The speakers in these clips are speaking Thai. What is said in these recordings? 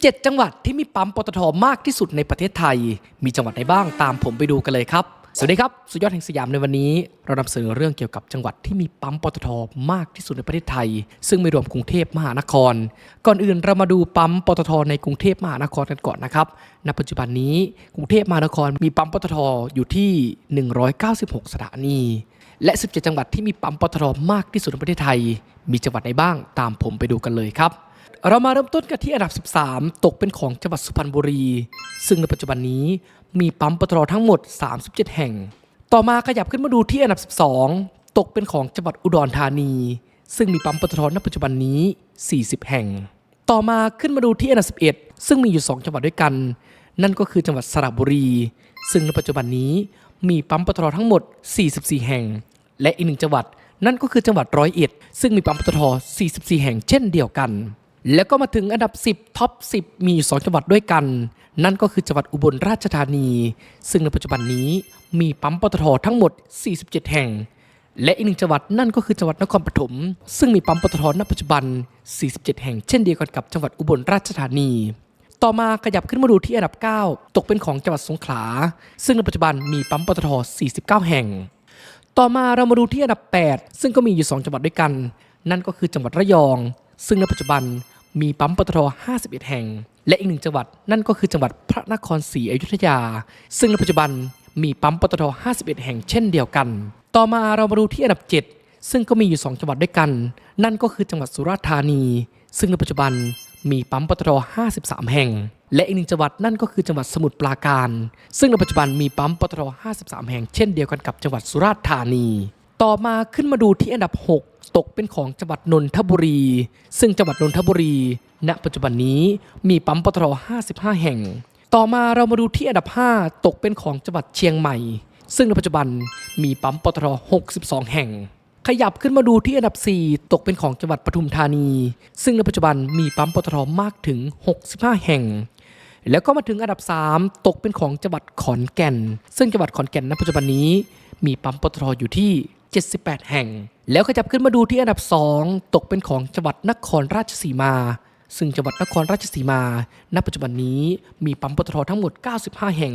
17 จังหวัดที่มีปั๊มปตทมากที่สุดในประเทศไทย มีจังหวัดไหนบ้างตามผมไปดูกันเลยครับ สวัสดีครับสุดยอดแห่งสยามในวันนี้ เรานำเสนอเรื่องเกี่ยวกับจังหวัดที่มีปั๊มปตทมากที่สุดในประเทศไทย ซึ่งไม่รวมกรุงเทพมหานคร ก่อนอื่นเรามาดูปั๊มปตทในกรุงเทพมหานครกันก่อนนะครับณปัจจุบันนี้กรุงเทพมหานครมีปั๊มปตทอยู่ที่ 196 สถานีและ 17 จังหวัดที่มีปั๊มปตทมากที่สุดในประเทศไทย มีจังหวัดไหนบ้างตามผมไปดูกันเลยครับ เรามาเริ่มต้นกันที่อันดับ 13 ตกเป็นของจังหวัดสุพรรณบุรี ซึ่งในปัจจุบันนี้มีปั๊มปตททั้งหมด 37 แห่ง ต่อมาขยับขึ้นมาดูที่อันดับ 12 ตกเป็นของจังหวัดอุดรธานี ซึ่งมีปั๊มปตทณปัจจุบันนี้ 40 แห่ง ต่อมาขึ้นมาดูที่อันดับ 11 ซึ่งมีอยู่ 2 จังหวัดด้วยกัน นั่นก็คือจังหวัดสระบุรี ซึ่งในปัจจุบันนี้มีปั๊มปตททั้งหมด 44 แห่ง และอีกหนึ่งจังหวัดนั่นก็คือจังหวัดร้อยเอ็ดซึ่งมีปั๊มปตท44 แห่งเช่นเดียวกัน แล้วก็มาถึงอันดับ 10ท็อป 10 มีอยู่2จังหวัดด้วยกัน นั่นก็คือจังหวัดอุบลราชธานี ซึ่งในปัจจุบันนี้มีปั๊มปตททั้งหมด 47 แห่ง และอีกหนึ่งจังหวัดนั่นก็คือจังหวัดนครปฐมซึ่งมีปั๊มปตทณปัจจุบัน 47 แห่ง เช่นเดียวกันกับจังหวัดอุบลราชธานี ต่อมาขยับขึ้นมาดูที่อันดับ 9 ตกเป็นของจังหวัดสงขลา ซึ่งในปัจจุบันมีปั๊มปตท 49 แห่ง ต่อมาเรามาดูที่อันดับ 8 ซึ่งก็มีอยู่ 2 จังหวัดด้วยกัน นั่นก็คือจังหวัดระยอง ซึ่งในปัจจุบัน มีปั๊มปตท 51 แห่ง และอีกหนึ่งจังหวัดนั่นก็คือจังหวัดพระนครศรีอยุธยา ซึ่งในปัจจุบันมีปั๊มปตท 51 แห่งเช่นเดียวกัน ต่อมาเรามาดูที่อันดับ 7 ซึ่งก็มีอยู่ 2 จังหวัดด้วยกัน นั่นก็คือจังหวัดสุราษฎร์ธานี ซึ่งในปัจจุบันมีปั๊มปตท 53 แห่ง และอีกหนึ่งจังหวัดนั่นก็คือจังหวัดสมุทรปราการ ซึ่งในปัจจุบันมีปั๊มปตท 53 แห่งเช่นเดียวกันกับจังหวัดสุราษฎร์ธานี ต่อมาขึ้นมาดูที่อันดับ 6 ตกเป็นของจังหวัดนนทบุรี ซึ่งจังหวัดนนทบุรี ณ ปัจจุบันนี้มีปั๊มปตท 55 แห่ง ต่อมาเรามาดูที่อันดับ 5 ตกเป็นของจังหวัดเชียงใหม่ ซึ่งในปัจจุบันมีปั๊มปตท 62 แห่ง ขยับขึ้นมาดูที่อันดับ 4 ตกเป็นของจังหวัดปทุมธานี ซึ่งในปัจจุบันมีปั๊มปตทมากถึง 65 แห่งแล้วก็มาถึงอันดับ 3 ตกเป็นของจังหวัดขอนแก่น ซึ่งจังหวัดขอนแก่นณปัจจุบันนี้ มีปั๊มปตทอยู่ที่ 78 แห่ง แล้วขยับขึ้นมาดูที่อันดับ 2 ตกเป็นของจังหวัดนครราชสีมา ซึ่งจังหวัดนครราชสีมา ณ ปัจจุบันนี้มีปั๊มปตททั้งหมด 95 แห่ง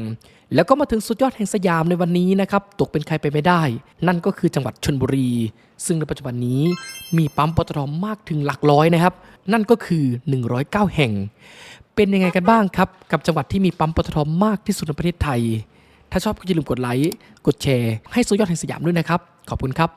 แล้วก็มาถึงสุดยอดแห่งสยามในวันนี้นะครับ ตกเป็นใครไปไม่ได้ นั่นก็คือจังหวัดชนบุรี ซึ่งในปัจจุบันนี้มีปั๊มปตทมากถึงหลักร้อยนะครับ นั่นก็คือ 109 แห่ง เป็นยังไงกันบ้างครับ กับจังหวัดที่มีปั๊มปตทมากที่สุดในประเทศไทย ถ้าชอบก็อย่าลืมกดไลค์ กดแชร์ ให้สุดยอดแห่งสยามด้วยนะครับ ขอบคุณครับ